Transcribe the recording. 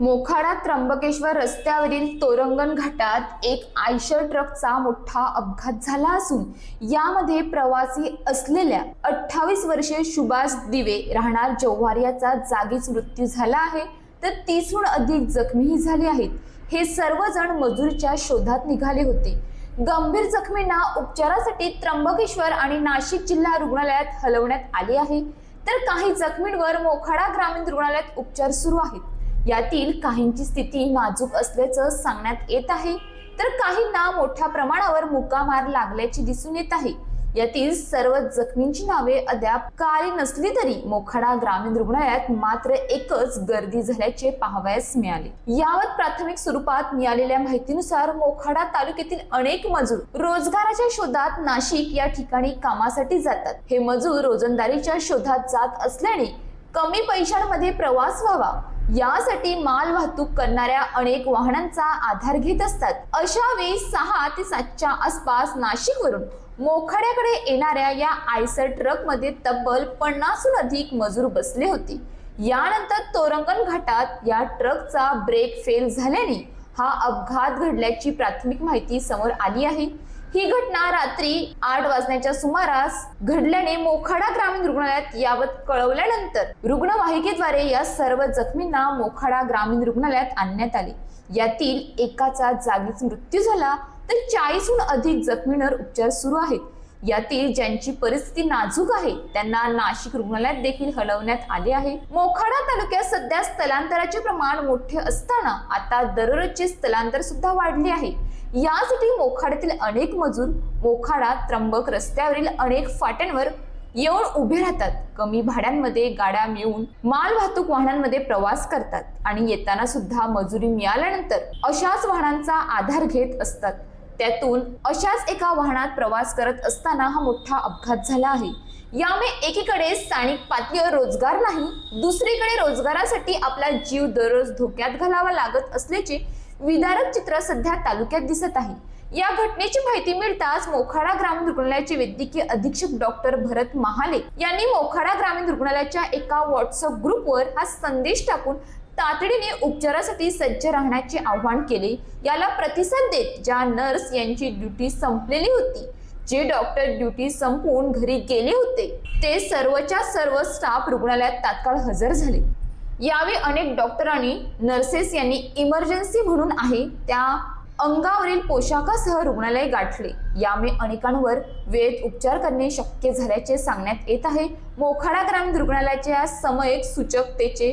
मोखाडा त्र्यंबकेश्वर रस्त्यावरील तोरंगण घाटात एक आयशर ट्रकचा मोठा अपघात झाला असून यामध्ये प्रवासी असलेल्या अठ्ठावीस वर्षीय सुभाष दिवे राहणार जव्हार याचा जागीच मृत्यू झाला आहे. तर तीसहून अधिक जखमीही झाले आहेत. हे सर्वजण मजूरच्या शोधात निघाले होते. गंभीर जखमींना उपचारासाठी त्र्यंबकेश्वर आणि नाशिक जिल्हा रुग्णालयात हलवण्यात आले आहे. तर काही जखमींवर मोखाडा ग्रामीण रुग्णालयात उपचार सुरू आहेत. यातील काहींची स्थिती नाजूक असल्याचं सांगण्यात येत आहे. तर काहींना मोठ्या प्रमाणावर मुकामार लागल्याची दिसून येत आहे. यातील सर्व जखमींची नावे अद्याप काळी नसली तरी मोखाडा ग्रामीण रुग्णालयात मात्र एकच गर्दी झाल्याचे पाहावयास मिळाले. यावर प्राथमिक स्वरूपात मिळालेल्या माहितीनुसार मोखाडा तालुक्यातील अनेक मजूर रोजगाराच्या शोधात नाशिक या ठिकाणी कामासाठी जातात. हे मजूर रोजंदारीच्या शोधात जात असल्याने कमी पैशांमध्ये प्रवास व्हावा यासाठी माल वाहतूक करणाऱ्या अनेक वाहनांचा आधार घेत असतात. अशा वेळी सहा ते सातच्या आसपास नाशिकवरून मोखाड्याकडे येणाऱ्या या आयसर ट्रकमध्ये तब्बल पन्नासहून अधिक मजूर बसले होते. यानंतर तोरंगण घाटात या ट्रकचा ब्रेक फेल झाल्याने हा अपघात घडल्याची प्राथमिक माहिती समोर आली आहे. ही घटना रात्री आठ वाजण्याच्या सुमारास घडल्याने मोखाडा ग्रामीण रुग्णालयात यावत कळवल्यानंतर रुग्णवाहिकेद्वारे या सर्व जखमींना मोखाडा ग्रामीण रुग्णालयात आणण्यात आले. यातील एकाचा जागीच मृत्यू झाला तर चाळीसहून अधिक जखमींवर उपचार सुरू आहेत. यातील ज्यांची परिस्थिती नाजूक आहे त्यांना नाशिक रुग्णालयात देखील हलवण्यात आले आहे. मोखाडा तालुक्यात सध्या स्थलांतराचे प्रमाण मोठे असताना आता दररोजचे स्थलांतर सुद्धा वाढले आहे. यासाठी मोखाड्यातील अनेक मजूर मोखाडा त्र्यंबक रस्त्यावरील अनेक फाट्यांवर येऊन उभे राहतात. कमी भाड्यांमध्ये गाड्या मिळवून माल वाहतूक वाहनांमध्ये प्रवास करतात आणि येताना सुद्धा मजुरी मिळाल्यानंतर अशाच वाहनांचा आधार घेत असतात. त्यातून अशाच एका वाहनात प्रवास करत असताना हा मोठा अपघात झाला आहे. यामुळे एकीकडे स्थानिक पातळीवर रोजगार नाही दुसरीकडे रोजगारासाठी आपला जीव दररोज धोक्यात घालावा लागत असल्याचे विदारक चित्र सध्या तालुक्यात दिसत आहे. या घटनेची माहिती मिळताच मोखाडा ग्रामीण रुग्णालयाचे वैद्यकीय अधीक्षक डॉक्टर भरत महाले यांनी मोखाडा ग्रामीण रुग्णालयाच्या एका व्हॉट्सअप ग्रुपवर हा संदेश टाकून तातडीने उपचारासाठी सज्ज राहण्याचे आवाहन केले. याला प्रतिसाद देत ज्या नर्स यांची ड्युटी संपलेली होती जे डॉक्टर ड्युटी संपवून घरी गेले होते ते सर्वच्या सर्व स्टाफ रुग्णालयात तात्काळ हजर झाले. यावेळी अनेक डॉक्टरांनी नर्सेस यांनी इमर्जन्सी म्हणून आहे त्या अंगावरील पोशाखासह रुग्णालय गाठले. यामुळे अनेकांवर वेळेत उपचार करणे शक्य झाल्याचे सांगण्यात येत आहे. मोखाडा ग्रामीण रुग्णालयाच्या समयक सूचकतेचे